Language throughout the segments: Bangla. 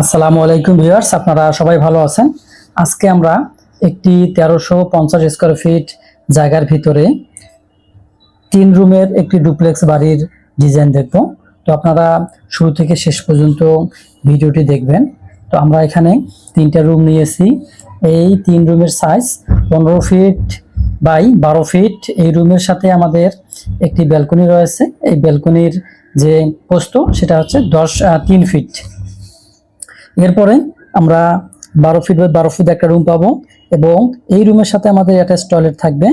আসসালামু আলাইকুম ভিউয়ার্স, আপনারা সবাই ভালো আছেন? আজকে আমরা একটি তেরোশো পঞ্চাশ স্কোয়ার ফিট জায়গার ভিতরে তিন রুমের একটি ডুপ্লেক্স বাড়ির ডিজাইন দেখব। তো আপনারা শুরু থেকে শেষ পর্যন্ত ভিডিওটি দেখবেন। তো আমরা এখানে তিনটা রুম নিয়েছি। এই তিন রুমের সাইজ পনেরো ফিট বাই বারো ফিট এই রুমের সাথে আমাদের একটি ব্যালকনি রয়েছে। এই ব্যালকনির যে পোস্ত, সেটা হচ্ছে দশ তিন ফিট এরপরে আমরা বারো ফিট বাই বারো ফিট একটা রুম পাবো এবং এই রুমের সাথে আমাদের অ্যাটাচ টয়লেট থাকবে।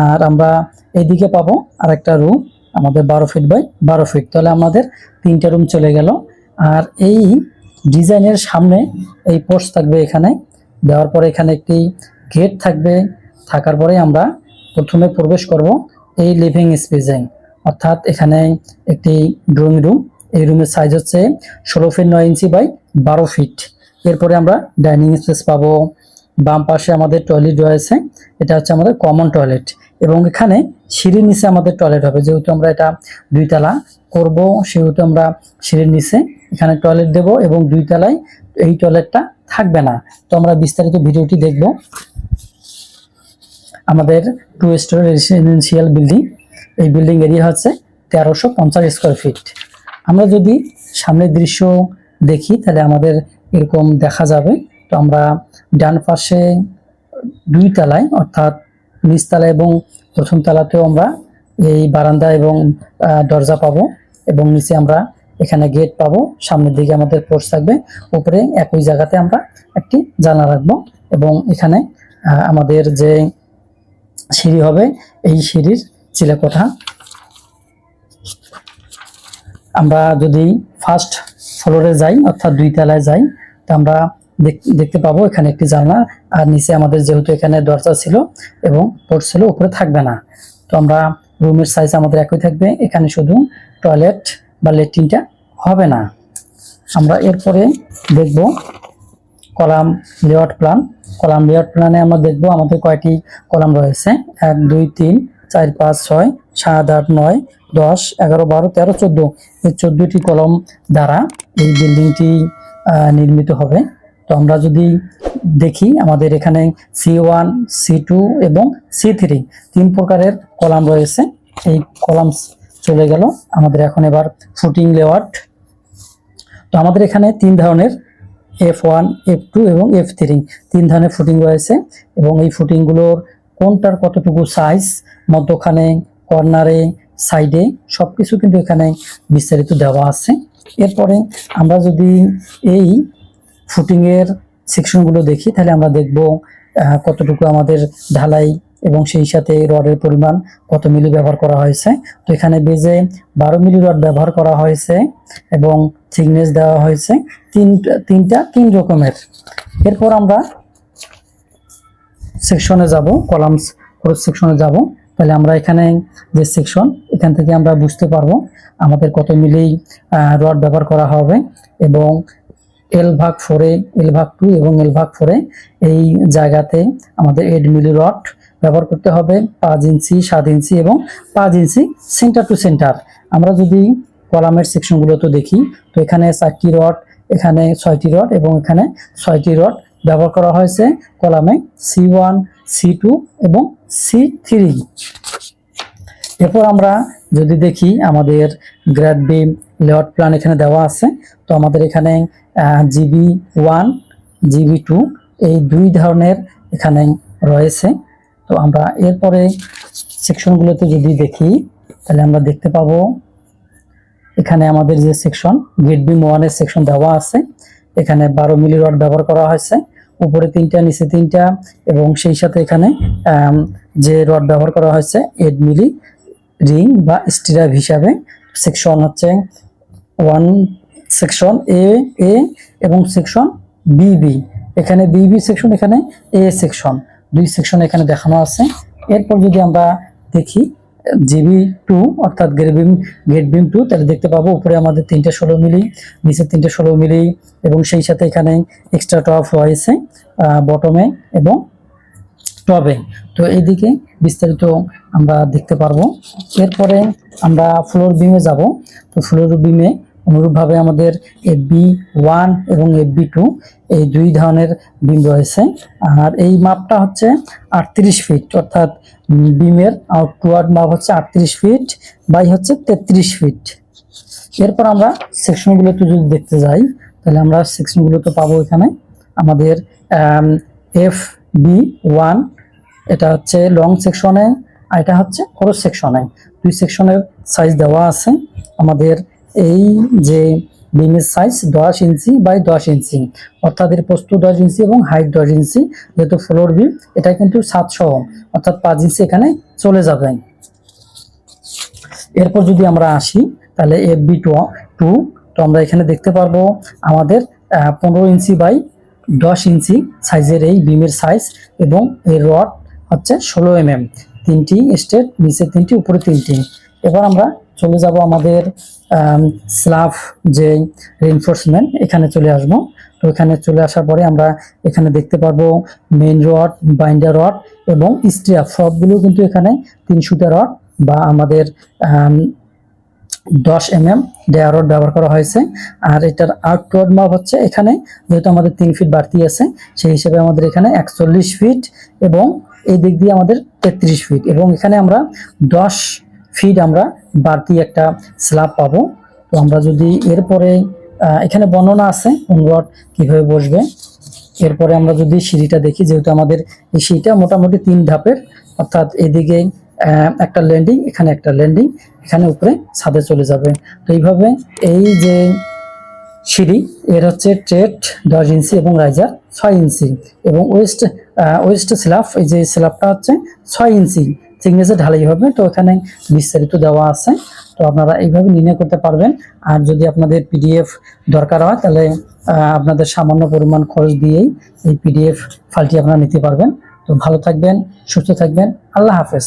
আর আমরা এইদিকে পাবো আর একটা রুম আমাদের বারো ফিট বাই বারো ফিট তাহলে আমাদের তিনটা রুম চলে গেল। আর এই ডিজাইনের সামনে এই পোস্ট থাকবে এখানে। দেওয়ার পরে এখানে একটি গেট থাকবে। থাকার পরে আমরা প্রথমে প্রবেশ করব এই লিভিং স্পেসে অর্থাৎ এখানে একটি ড্রয়িং রুম এই রুমের সাইজ হচ্ছে ষোলো ফিট নয় ইঞ্চি বাই বারো ফিট এরপরে আমরা ডাইনিং স্পেস পাবো। বাম পাশে আমাদের টয়লেট রয়েছে। এটা হচ্ছে আমাদের কমন টয়লেট এবং এখানে সিঁড়ির নিচে আমাদের টয়লেট হবে। যেহেতু আমরা এটা দুইতলা করব, সেহেতু আমরা সিঁড়ির নিচে এখানে টয়লেট দেব এবং দুই তলায় এই টয়লেটটা থাকবে না। তো আমরা বিস্তারিত ভিডিওটি দেখব। আমাদের টু স্টোর রেসিডেন্সিয়াল বিল্ডিং এই বিল্ডিং এরিয়া হচ্ছে তেরোশো পঞ্চাশ স্কোয়ার ফিট আমরা যদি সামনের দৃশ্য দেখি, তাহলে আমাদের এরকম দেখা যাবে। তো আমরা ডান পাশে দুই তলায়, অর্থাৎ নিচতলা এবং প্রথম তলাতেও আমরা এই বারান্দা এবং দরজা পাবো এবং নিচে আমরা এখানে গেট পাবো। সামনের দিকে আমাদের পোর্চ থাকবে। উপরে একই জায়গাতে আমরা একটি জানলা রাখব এবং এখানে আমাদের যে সিঁড়ি হবে, এই সিঁড়ির চিলেকোঠা। আমরা যদি ফার্স্ট ফ্লোরে যাই, অর্থাৎ দুই তলায় যাই, তো আমরা দেখ- দেখতে পাবো এখানে একটি জানলা, আর নিচে আমাদের যেহেতু এখানে দরজা ছিল এবং পোর্ট ছিল, উপরে থাকবে না। তো আমরা রুমের সাইজ আমাদের একই থাকবে, এখানে শুধু টয়লেট বা লেট্রিনটা হবে না। আমরা এরপরে দেখব column layout plan column layout প্ল্যানে আমরা দেখব আমাদের কয়টি কলাম রয়েছে। এক, দুই, তিন, চার, পাঁচ, ছয়, সাত, আট, নয়, দশ, এগারো, বারো, তেরো, চোদ্দ। এই চোদ্দোটি কলম দ্বারা এই বিল্ডিংটি নির্মিত হবে। তো আমরা যদি দেখি, আমাদের এখানে সি ওয়ান সি টু এবং সি থ্রি তিন প্রকারের কলাম রয়েছে। এই কলাম চলে গেল। আমাদের এখন এবার ফুটিং লেআউট তো আমাদের এখানে তিন ধরনের এফ ওয়ান এফ টু এবং এফ থ্রি তিন ধরনের ফুটিং রয়েছে এবং এই ফুটিংগুলোর কোনটার কতটুকু সাইজ মধ্যখানে কর্নারে সাইডে সব কিছু কিন্তু এখানে বিস্তারিত দেওয়া আছে। এরপরে আমরা যদি এই ফুটিংয়ের সেকশনগুলো দেখি, তাহলে আমরা দেখব কতটুকু আমাদের ঢালাই এবং সেই সাথে রডের পরিমাণ কত মিলি ব্যবহার করা হয়েছে। তো এখানে বেজে বারো মিলি রড ব্যবহার করা হয়েছে এবং থিকনেস দেওয়া হয়েছে তিন, তিনটা তিন রকমের। এরপর আমরা সেকশনে যাব কলামস ক্রস সেকশনে যাব। তাহলে আমরা এখানে যে সেকশন এখান থেকে আমরা বুঝতে পারব আমাদের কত মিলেই রড ব্যবহার করা হবে এবং এল ভাগ ফোরে এল ভাগ টু এবং এল ভাগ ফোরে এই জায়গাতে আমাদের এইট মিলি রড ব্যবহার করতে হবে, পাঁচ ইঞ্চি, সাত ইঞ্চি এবং পাঁচ ইঞ্চি সেন্টার টু সেন্টার আমরা যদি কলামের সেকশনগুলোতে দেখি, তো এখানে চারটি রড এখানে ছয়টি রড এবং এখানে ছয়টি রড ব্যবহার করা হয়েছে কলামে সি ওয়ান সি টু এবং সি থ্রি এরপর আমরা যদি দেখি আমাদের গ্র্যাড বিম লেআউট প্ল্যান এখানে দেওয়া আছে, তো আমাদের এখানে জিবি ওয়ান জিবি টু এই দুই ধরনের এখানে রয়েছে। তো আমরা এরপরে সেকশনগুলোতে যদি দেখি, তাহলে আমরা দেখতে পাবো, এখানে আমাদের যে সেকশন গেট বিম ওয়ানের সেকশন দেওয়া আছে এখানে বারো মিলি রড ব্যবহার করা হয়েছে। উপরে তিনটা, নিচে তিনটা এবং সেই সাথে এখানে যে রড ব্যবহার করা হয়েছে এইট মিলি রিং বা স্টিরাপ হিসাবে। সেকশন হচ্ছে ওয়ান সেকশন এ এ এবং সেকশন বিবি এখানে বিবি সেকশন এখানে এ সেকশন দুই সেকশন এখানে দেখানো আছে। এরপর যদি আমরা দেখি জিবি টু, অর্থাৎ grade beam beam gate beam two তাহলে দেখতে পাবো উপরে আমাদের তিনটে ষোলো মিলি, নিচে তিনটে ষোলো মিলি, এবং সেই সাথে এখানে এক্সট্রা টপ রয়েছে বটমে এবং টবে তো এইদিকে বিস্তারিত আমরা দেখতে পারব। এরপরে আমরা ফ্লোর বিমে যাব। তো ফ্লোর বিমে অনুরূপভাবে আমাদের এফ বি ওয়ান এবং এফ বি টু এই দুই ধরনের বিম রয়েছে। আর এই মাপটা হচ্ছে আটত্রিশ ফিট অর্থাৎ বিমের আউটওয়ার্ড মাপ হচ্ছে আটত্রিশ ফিট বাই হচ্ছে তেত্রিশ ফিট এরপর আমরা সেকশনগুলোতে যদি দেখতে যাই, তাহলে আমরা সেকশনগুলোতে পাবো এখানে। আমাদের এফ বি ওয়ান এটা হচ্ছে লং সেকশনে আর এটা হচ্ছে ক্রস সেকশনে দুই সেকশনের সাইজ দেওয়া আছে। আমাদের এই যে বিমের সাইজ দশ ইঞ্চি বাই দশ ইঞ্চি, অর্থাৎ এর প্রস্থ দশ ইঞ্চি এবং হাইট দশ ইঞ্চি, যেহেতু ফ্লোর বিম এটা কিন্তু সাতশো, অর্থাৎ পাঁচ ইঞ্চি এখানে চলে যাবে। এরপর যদি আমরা আসি, তাহলে এফ বি টু টু তো আমরা এখানে দেখতে পারব আমাদের পনেরো ইঞ্চি বাই দশ ইঞ্চি সাইজের এই বিমের সাইজ এবং এর রড হচ্ছে ষোলো এম এম তিনটি স্টেট নিচে তিনটি, উপরে তিনটি। এবার আমরা চলে যাব আমাদের স্লাফ যে রিনফোর্সমেন্ট এখানে চলে আসব। তো এখানে চলে আসার পরে আমরা এখানে দেখতে পারব মেইন রড বাইন্ডার রড এবং স্ট্রিয়াপ সবগুলো কিন্তু এখানে তিন সুতা রড বা আমাদের আম, দশ এম এম ডেয়ার রড ব্যবহার করা হয়েছে। আর এটার আউটওয়ার্ড মাপ হচ্ছে এখানে যেহেতু আমাদের তিন ফিট বাড়তি আছে সেই হিসেবে আমাদের এখানে একচল্লিশ ফিট এবং এই দিক দিয়ে আমাদের তেত্রিশ ফিট এবং এখানে আমরা দশ ফিট আমরা বাড়তি একটা স্ল্যাব পাবো। তো আমরা যদি এরপরে এখানে বর্ণনা আছে কোন রড কীভাবে বসবে। এরপরে আমরা যদি সিঁড়িটা দেখি, যেহেতু আমাদের এই সিঁড়িটা মোটামুটি তিন ধাপের, অর্থাৎ এদিকে একটা ল্যান্ডিং এখানে একটা ল্যান্ডিং এখানে উপরে ছাদে চলে যাবে। তো এইভাবে এই যে সিঁড়ি, এর হচ্ছে ট্রেট দশ ইঞ্চি এবং রাইজার ছয় ইঞ্চি এবং ওয়েস্ট ওয়েস্ট স্ল্যাব এই যে স্ল্যাবটা হচ্ছে ছয় ইঞ্চি। থিকনেসে ঢালাই হবে, তো এখানে বিস্তারিত দেওয়া আছে। তো আপনারা এইভাবে নির্ণয় করতে পারবেন। আর যদি আপনাদের পিডিএফ দরকার হয়, তাহলে আপনাদের সামান্য পরিমাণ খরচ দিয়েই এই পিডিএফ ফাইলটি আপনারা নিতে পারবেন। তো ভালো থাকবেন, সুস্থ থাকবেন। আল্লাহ হাফেজ।